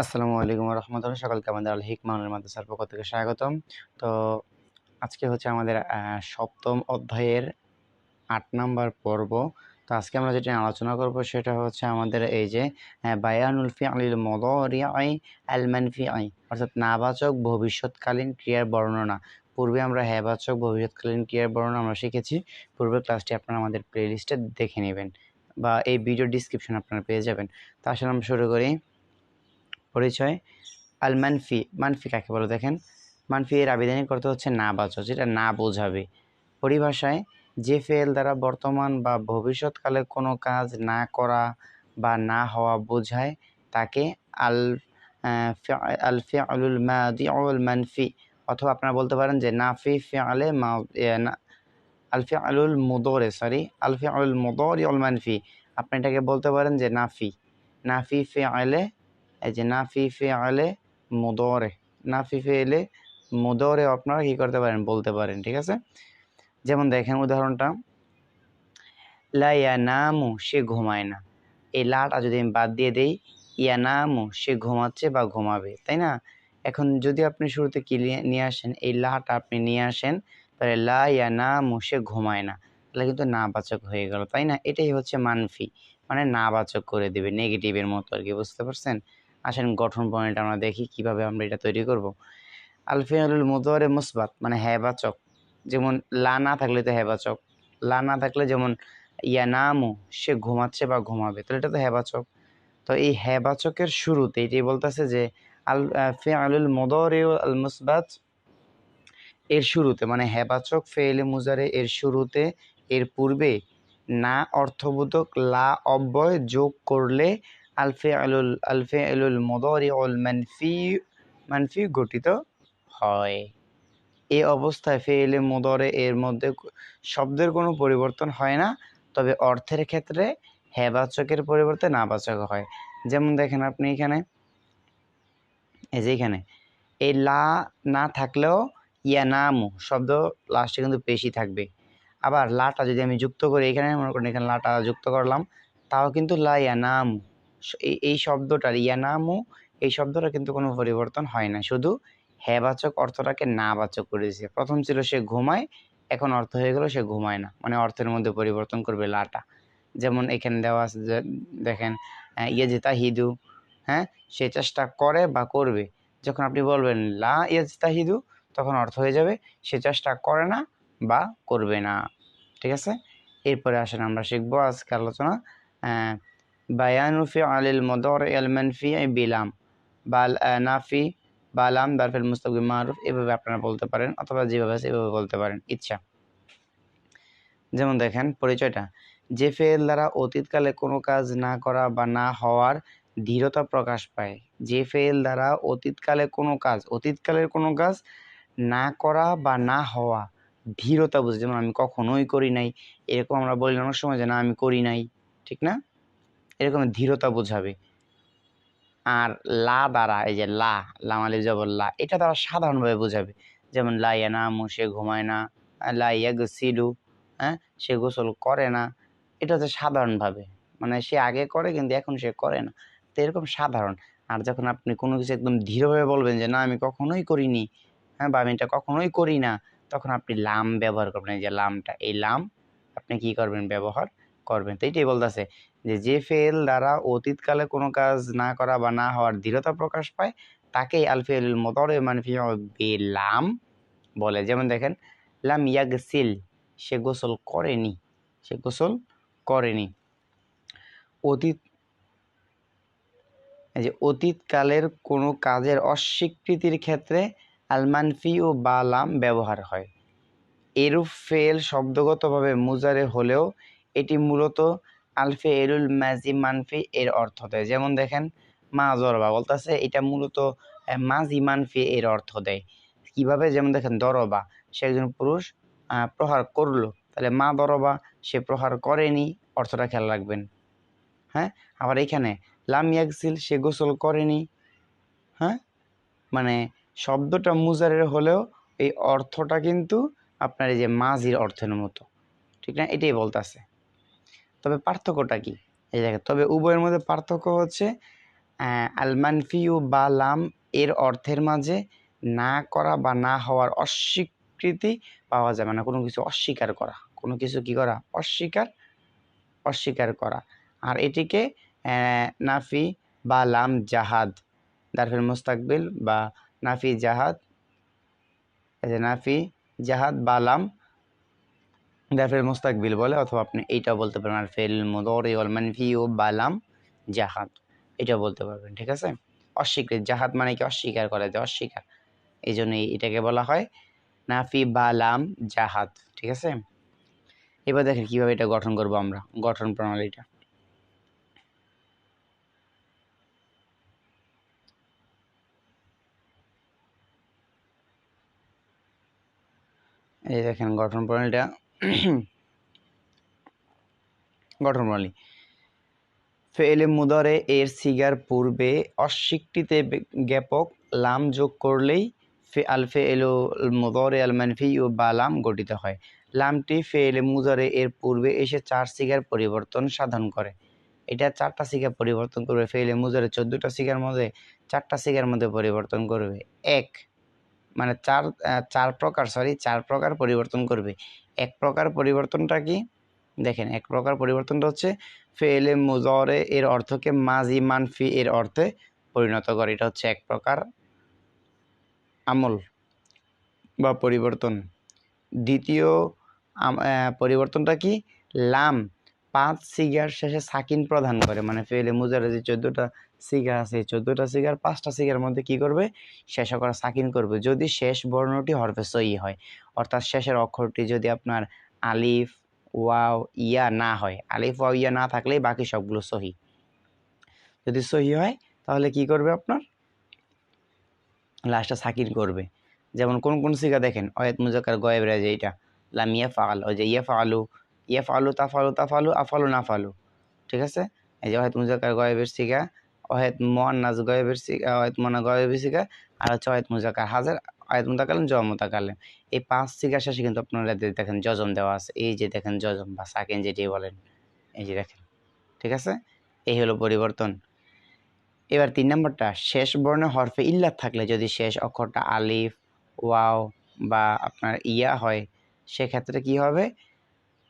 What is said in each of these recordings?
আসসালামু আলাইকুম রহমতুল্লাহ সকলকে আমাদের আল হিকমানুল মাদ্রাসার পক্ষ থেকে স্বাগতম। তো আজকে হচ্ছে আমাদের সপ্তম অধ্যায়ের আট নাম্বার পর্ব। তো আজকে আমরা যেটা আলোচনা করব সেটা হচ্ছে আমাদের এই যে বায়ানুল ফিআলিল মুদারিআই আল মানফিআই, অর্থাৎ নাবাচক ভবিষ্যৎকালীন ক্রিয়ার বর্ণনা। পূর্বে আমরা হ্যাবাচক ভবিষ্যৎকালীন ক্রিয়ার বর্ণনা আমরা শিখেছি। পূর্বের ক্লাসটি আপনারা আমাদের প্লেলিস্টে দেখে নেবেন বা এই ভিডিও ডিসক্রিপশন আপনারা পেয়ে যাবেন। তো আসলে আমরা শুরু করি। পরিচয়। আল মানফি মানফি কাকে বলে দেখেন? মানফি এর আবেদনিক করতে হচ্ছে না বাচক যেটা না বোঝাবে। পরিভাষায়, যে ফেল দ্বারা বর্তমান বা ভবিষ্যৎকালে কোনো কাজ না করা বা না হওয়া বোঝায়, তাকে আল আল ফিআলুল মাদিউল মানফি অথবা আপনারা বলতে পারেন যে নাফি ফিআলে মা আল ফিআলুল মুদরে সরি আল ফিআলুল মুদরিউল মানফি। আপনি এটাকে বলতে পারেন যে নাফি। নাফি ফিআলে এই যে নাফি ফেলে মুদরে। নাফি ফেলে মুদরে আপনারা কি করতে পারেন? বলতে পারেন, ঠিক আছে? যেমন দেখেন উদাহরণটা। লা ইয়ানামু, সে ঘুমায় না। এই লাটা যদি আমি বাদ দিয়ে দেই, ইয়ানামু, সে ঘুমাচ্ছে বা ঘুমাবে, তাই না? এখন যদি আপনি শুরুতে কি নিয়ে- নিয়ে আসেন, এই লাটা আপনি নিয়ে আসেন, তাহলে লা ইয়ানামু, সে ঘুমায় না। তাহলে কিন্তু নাবাচক হয়ে গেল, তাই না? এটাই হচ্ছে মানফি মানে নাবাচক করে দেবে, নেগেটিভের মতো আর কি, বুঝতে পারছেন? আসেন গঠন পয়েন্ট আমরা দেখি, কীভাবে আমরা এটা তৈরি করব। আলফিয়ালুল মুদরে মুসবাত মানে হ্যাবাচক। যেমন লা না থাকলে তো হ্যাবাচক, লা না থাকলে যেমন ইয়ানামু সে ঘুমাচ্ছে বা ঘুমাবে, তাহলে এটা তো হ্যাবাচক। তো এই হ্যাবাচকের শুরুতে এটি বলতেছে যে আল ফিআলুল মুদরে আল মুসবাত এর শুরুতে মানে হ্যাবাচক ফেলে মুজারে এর শুরুতে, এর পূর্বে না অর্থবোধক লা অব্যয় যোগ করলে আলফে আলুল আলফে আলুল মদরি অল মানফি মানফি গঠিত হয়। এই অবস্থায় ফেলে মুদরে এর মধ্যে শব্দের কোনো পরিবর্তন হয় না, তবে অর্থের ক্ষেত্রে হ্যাবাচকের পরিবর্তে নাবাচক হয়। যেমন দেখেন আপনি এখানে। এই যে এখানে। এই লা না থাকলেও ইয়ানামু শব্দ লাস্টে কিন্তু বেশি থাকবে। আবার লাটা যদি আমি যুক্ত করি, এখানে মনে করেন এখানে লাটা যুক্ত করলাম, তাও কিন্তু লা ইয়ানামু স- এই এই শব্দটার ইয়ানামু এই শব্দটা কিন্তু কোনো পরিবর্তন হয় না। শুধু হ্যাবাচক অর্থটাকে না নাবাচক করেছে প্রথম ছিল সে ঘুমায়, এখন অর্থ হয়ে গেল সে ঘুমায় না। মানে অর্থের মধ্যে পরিবর্তন করবে লাটা। যেমন এখানে দেওয়া আছে দেখেন ইয়ে যেতা হিদু হ্যাঁ সে চেষ্টা করে বা করবে। যখন আপনি বলবেন লা ইয়াজতাহিদু তখন অর্থ হয়ে যাবে, সে চেষ্টা করে না বা করবে না। ঠিক আছে? এরপরে আসেন আমরা শিখব আজকে আলোচনা আহ, বায়ানু ফি আলিল মদর আল মানফি বিলাম বাল নাফি বালাম দারফিল মুস্তাকিম মারুফ এভাবে আপনারা বলতে পারেন অথবা যেভাবে আছে এভাবে বলতে পারেন ইচ্ছা যেমন দেখেন পরিচয়টা। যে ফেল দ্বারা অতীতকালে কোনো কাজ না করা বা না হওয়ার দৃঢ়তা প্রকাশ পায়। যে ফেল দ্বারা অতীতকালে কোনো কাজ অতীতকালের কোনো কাজ না করা বা না হওয়া ধীরতা বুঝে। যেমন আমি কখনোই করি নাই। এরকম আমরা বলি অনেক সময় যে না আমি করি নাই। ঠিক না? এরকম ধীরতা বোঝাবে। আর লা দ্বারা, এই যে লা লামালি জবর লা, এটা তারা সাধারণভাবে বোঝাবে। যেমন লা ইয়ানামু, সে ঘুমায় না লাইয়া ইয়াগসিলু হ্যাঁ সে গোসল করে না, এটা হচ্ছে সাধারণভাবে। মানে সে আগে করে কিন্তু এখন সে করে না। তো এরকম সাধারণ। আর যখন আপনি কোনো কিছু একদম দৃঢ়ভাবে বলবেন যে, না, আমি কখনোই করিনি হ্যাঁ বা আমি এটা কখনোই করি না, তখন আপনি লাম ব্যবহার করবেন। এই যে লামটা, এই লাম আপনি কি করবেন ব্যবহার? করবেন। তো এইটাই বলতেছে যে যে ফেল দ্বারা অতীতকালে কোনো কাজ না করা বা না হওয়ার দৃঢ়তা প্রকাশ পায়, তাকেই আলফেল মতরে মানফি লাম বলে। যেমন দেখেন, লাম ইয়াগসিল, সে গোসল করেনি, সে গোসল করেনি। অতীত যে অতীতকালের কোনো কাজের অস্বীকৃতির ক্ষেত্রে আলমানফি ও বালাম ব্যবহার হয়। এরূপ ফেল শব্দগতভাবে মুজারে হলেও এটি মূলত আলফে এরুল মাজি মানফি এর অর্থ দেয়। যেমন দেখেন, মা জরবা বলতেছে, এটা মূলত মাজি মানফি এর অর্থ দেয়। কীভাবে? যেমন দেখেন, দরবা, সে একজন পুরুষ প্রহার করল। তাহলে মা দরবা, সে প্রহার করেনি, অর্থটা খেয়াল রাখবেন। হ্যাঁ? আবার এখানে, লাম ইয়াকসিল সে গোসল করেনি। হ্যাঁ? মানে শব্দটা মুজারের হলেও এই অর্থটা কিন্তু আপনার এই যে মাঝির অর্থের মতো। ঠিক না? এটাই বলতেছে। তবে পার্থক্যটা কি? এই দেখেন, তবে উভয়ের মধ্যে পার্থক্য হচ্ছে আলমানফিউ বা লাম এর অর্থের মাঝে না করা বা না হওয়ার অস্বীকৃতি পাওয়া যায়। মানে কোনো কিছু অস্বীকার করা। কোনো কিছু কি করা? অস্বীকার অস্বীকার করা। আর এটিকে নাফি বা লাম জাহাদ দারফিল মুস্তাকবিল বা নাফি জাহাদ নাফি জাহাদ বা লাম দারফিল মুস্তাকবিল বলে অথবা আপনি এইটাও বলতে পারেন আর ফেল মুদরি ওয়াল মানফি ও বালাম জাহাদ। এটা বলতে পারবেন, ঠিক আছে? অস্বীকৃত, জাহাদ মানে কি? অস্বীকার করে যে অস্বীকার। এই জন্য এটাকে বলা হয় নাফি বালাম জাহাদ, ঠিক আছে? এবার দেখেন কীভাবে এটা গঠন করব আমরা, গঠন প্রণালীটা। এই দেখেন গঠন প্রণালীটা গঠন প্রণালী ফেলে মুদরে এর সিগার পূর্বে অস্বীকৃতি জ্ঞাপক লাম যোগ করলেই ফে আলফে এলো মুদরে আল মানফি ও বা লাম গঠিত হয়। লামটি ফেলে মুদরে এর পূর্বে এসে চার সিগার পরিবর্তন সাধন করে। এটা চারটা সিগার পরিবর্তন করবে। ফেলে মুজরে চোদ্দোটা সিগার মধ্যে চারটা সিগার মধ্যে পরিবর্তন করবে। এক মানে চার চার প্রকার সরি চার প্রকার পরিবর্তন করবে। এক প্রকার পরিবর্তনটা কি? দেখেন, এক প্রকার পরিবর্তনটা হচ্ছে ফেলে মুজরে এর অর্থকে মাজি মানফি এর অর্থে পরিণত করে। এটা হচ্ছে এক প্রকার আমল বা পরিবর্তন। দ্বিতীয় পরিবর্তনটা কি? লাম পাঁচ সিগার শেষে সাকিন প্রদান করে। মানে ফেলে মুজারে যে চোদ্দোটা সিগার আছে চোদ্দোটা সিগার পাঁচটা সিগার মধ্যে কি করবে? শেষ করা সাকিন করবে। যদি শেষ বর্ণটি হরফে সই হয়, অর্থাৎ শেষের অক্ষরটি যদি আপনার আলিফ, ওয়াও, ইয়া না হয়, আলিফ, ওয়াও, ইয়া না থাকলেই বাকি সবগুলো সহি। যদি সহি হয়, তাহলে কি করবে আপনার? লাস্টটা সাকিন করবে। যেমন কোন কোন সিগা দেখেন? অয়েত মুজাকার গয়েব রাজে এটা লামিয়া ফাল ওই যে ইয়া ফালু ইয়া ফালু তা ফালু তা ফালু আফালু না ফালু ঠিক আছে? এই যে অহেদ মুজাকার গয়েবের সিগা অহেদ মোয়ান্নাজ গয়েবের সিগা অহেদ মোনা গয়েবের সিগা আর হচ্ছে অহেদ মুজাকার হাজার আয়াত মুতাকালেম জম মুতাকালেম এই পাঁচ সিগার শেষে কিন্তু আপনারা দেখেন জজম দেওয়া আছে, এই যে দেখেন জজম বা সাকেন যেটি বলেন, এই যে দেখেন। ঠিক আছে? এই হলো পরিবর্তন। এবার তিন নম্বরটা, শেষ বর্ণে হরফে ইল্লাত থাকলে যদি শেষ অক্ষরটা আলিফ, ওয়াও বা আপনার ইয়া হয়, সেক্ষেত্রে কি হবে?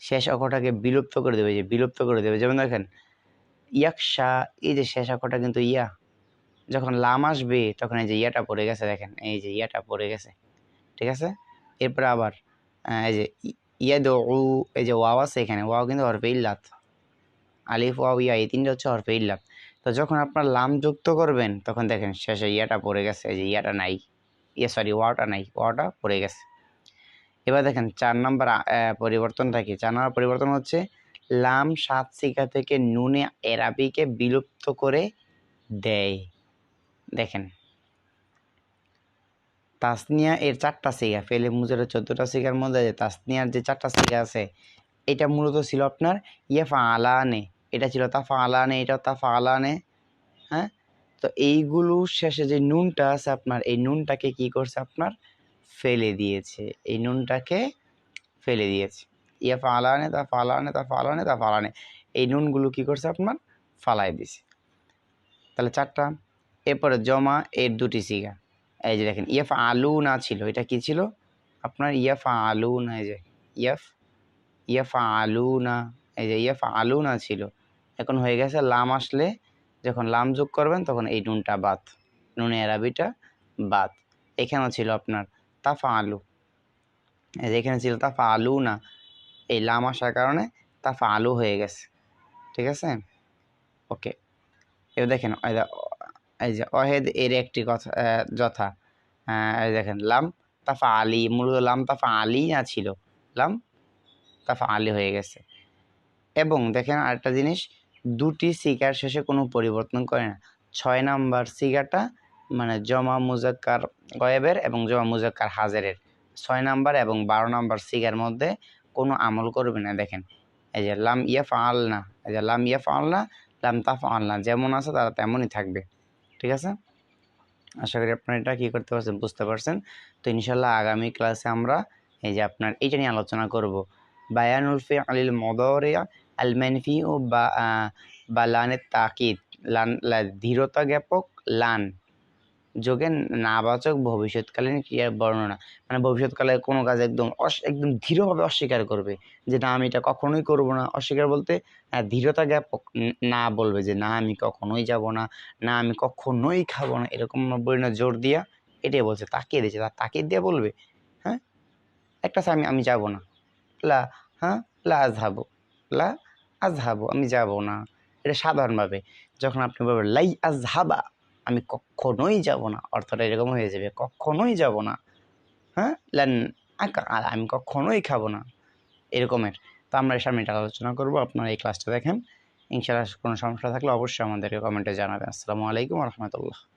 শেষ অক্ষরটাকে বিলুপ্ত করে দেবে, যে বিলুপ্ত করে দেবে। যেমন দেখেন, ইয়াকশা, এই যে শেষ অক্ষরটা কিন্তু ইয়া, যখন লাম আসবে, তখন এই যে ইয়াটা পড়ে গেছে দেখেন, এই যে ইয়াটা পড়ে গেছে, ঠিক আছে? এরপরে আবার এই যে ইয়াদ উ এই যে ওয়াও আছে এখানে, ওয়াও কিন্তু হরফে ইল্লাত। আলিফ, ওয়াও, ইয়া, এই তিনটা হচ্ছে হরফে ইল্লাত। তো যখন আপনার লাম যুক্ত করবেন, তখন দেখেন শেষে ইয়াটা পড়ে গেছে, এই যে ইয়াটা নাই, ইয়া, সরি, ওয়াওটা নাই, ওয়াওটা পড়ে গেছে। এবার দেখেন চার নম্বর পরিবর্তনটা কি? চার নম্বর পরিবর্তন হচ্ছে লাম সাত শিকা থেকে নুনে এরাবিকে বিলুপ্ত করে দেয়। দেখেন। তাসনিয়া এর চারটা সিগা, ফেলে মুজের চোদ্দটা সিগার মধ্যে তাসনিয়ার যে চারটা সিগা আছে, এটা মূলত ছিল আপনার ইয়েফা আলানে এটা ছিল তাফা আলানে এটা তাফা আলানে হ্যাঁ? তো এইগুলো শেষে যে নুনটা আছে আপনার, এই নুনটাকে কি করছে আপনার? ফেলে দিয়েছে। এই নুনটাকে ফেলে দিয়েছে। ইয়া ফালানে তা ফালানে তা ফালানে তা ফালানে। এই নুনগুলো কি করছে আপনার? ফালাই দিছে। তাহলে চারটা। এরপরে জমা, এর দুটি সিগা। এই যে দেখেন, ইয়েফ আলু না ছিল, এটা কি ছিল? আপনার ইয়াফা আলু না, এই যে ইয়েফ, ইয়াফা আলু না, এই যে ইয়াফা আলু না ছিল। এখন হয়ে গেছে লাম আসলে, যখন লাম যোগ করবেন তখন এই নুনটা বাদ। নুনে আরবিটা বাদ। এখানেও ছিল আপনার তাফা আলু এখানে ছিল তাফা আলু না, এই লাম আসার কারণে তাফা আলু হয়ে গেছে। ঠিক আছে? ওকে। এবার দেখেন, এই যে অহেদ এর একটি কথা যথা। এই দেখেন, লাম তাফা আলি মূলত লাম তাফা আলি না ছিল। লাম তাফা আলি হয়ে গেছে। এবং দেখেন আরেকটা জিনিস, দুটি সিগার শেষে কোনো পরিবর্তন করে না। ছয় নাম্বার সিগারটা মানে জমা মুজাক্কার গয়েবের এবং জমা মুজাক্কার হাজারের। ছয় নাম্বার এবং বারো নাম্বার সিগার মধ্যে কোনো আমল করবে না। দেখেন, এই যে লাম ইয়া ফাল না এই যে লাম ইয়া ফাল না লাম তা ফাল না যেমন আছে তারা তেমনই থাকবে। ঠিক আছে? আশা করি আপনারা এটা কী করতে পারছেন, বুঝতে পারছেন? তো ইনশাল্লাহ আগামী ক্লাসে আমরা এই যে আপনার এইটা নিয়ে আলোচনা করব। বায়ানুল ফি আলিল মদরিয়া আল মানফি ও বা লানের তাকিদ, লান দৃঢ়তা জ্ঞাপক লান। যোগে নাবাচক ভবিষ্যৎকালীন ক্রিয়ার বর্ণনা? মানে ভবিষ্যৎকালে কোনো কাজ একদম অস একদম দৃঢ়ভাবে অস্বীকার করবে যে না আমি এটা কখনোই করব না। অস্বীকার বলতে হ্যাঁ, দৃঢ়তা জ্ঞাপক ন- বলবে যে না আমি কখনোই যাব না। না আমি কখনোই খাব না। এরকম বলি না জোর দিয়া এটাই বলছে তাকিয়ে দিয়েছে। তার তাকিয়ে দিয়ে বলবে হ্যাঁ একটা আমি আমি যাব না। লা হ্যাঁ লা আজ হাবো লা আজ হাবো আমি যাব না। এটা সাধারণভাবে যখন আপনি বলবেন লাই আজহাবা আমি কখনোই যাব না। অর্থটা এরকম হয়ে যাবে, কখনোই যাব না। হ্যাঁ? লেন আমি কখনোই খাব না। এরকমের। তো আমরা সামনে এটা আলোচনা করব। আপনারা এই ক্লাসটা দেখেন। ইনশাআল্লাহ কোনো সমস্যা থাকলে অবশ্যই আমাদেরকে কমেন্টে জানাবেন। আসসালামু আলাইকুম রহমতুল্লাহ।